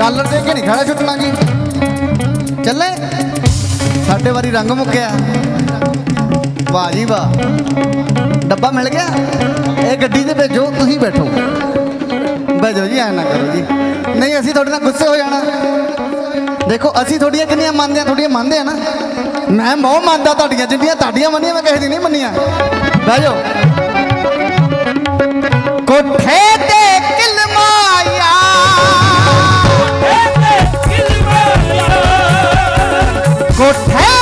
Dollar ਦੇ ਕੇ ਨਹੀਂ ਖੜਾ ਛੁੱਟ ਲਾਂਗੇ ਚੱਲੇ। ਸਾਡੇ ਵਾਰੀ ਰੰਗ ਮੁੱਕਿਆ। ਵਾਹ ਜੀ ਵਾਹ। ਡੱਬਾ ਮਿਲ ਗਿਆ। ਇਹ ਗੱਡੀ ਤੇ ਭੇਜੋ, ਤੁਸੀਂ ਬੈਠੋ। ਬੈਜੋ ਜੀ, ਐ ਨਾ ਕਰੋ ਜੀ। ਨਹੀਂ, ਅਸੀਂ ਤੁਹਾਡੇ ਨਾਲ ਗੁੱਸੇ ਹੋ ਜਾਣਾ। ਦੇਖੋ, ਅਸੀਂ ਤੁਹਾਡੀਆਂ ਕਿੰਨੀਆਂ ਮੰਨਦੇ ਆ, ਤੁਹਾਡੀਆਂ ਮੰਨਦੇ ਆ ਨਾ। ਮੈਂ ਬਹੁਤ ਮੰਨਦਾ ਤੁਹਾਡੀਆਂ, ਜਿੰਨੀਆਂ ਤੁਹਾਡੀਆਂ ਮੰਨੀਆਂ, ਮੈਂ ਕਿਸੇ ਦੀ ਨਹੀਂ ਮੰਨੀਆਂ। ਬਹਿ ਜਾਓ। ওঠে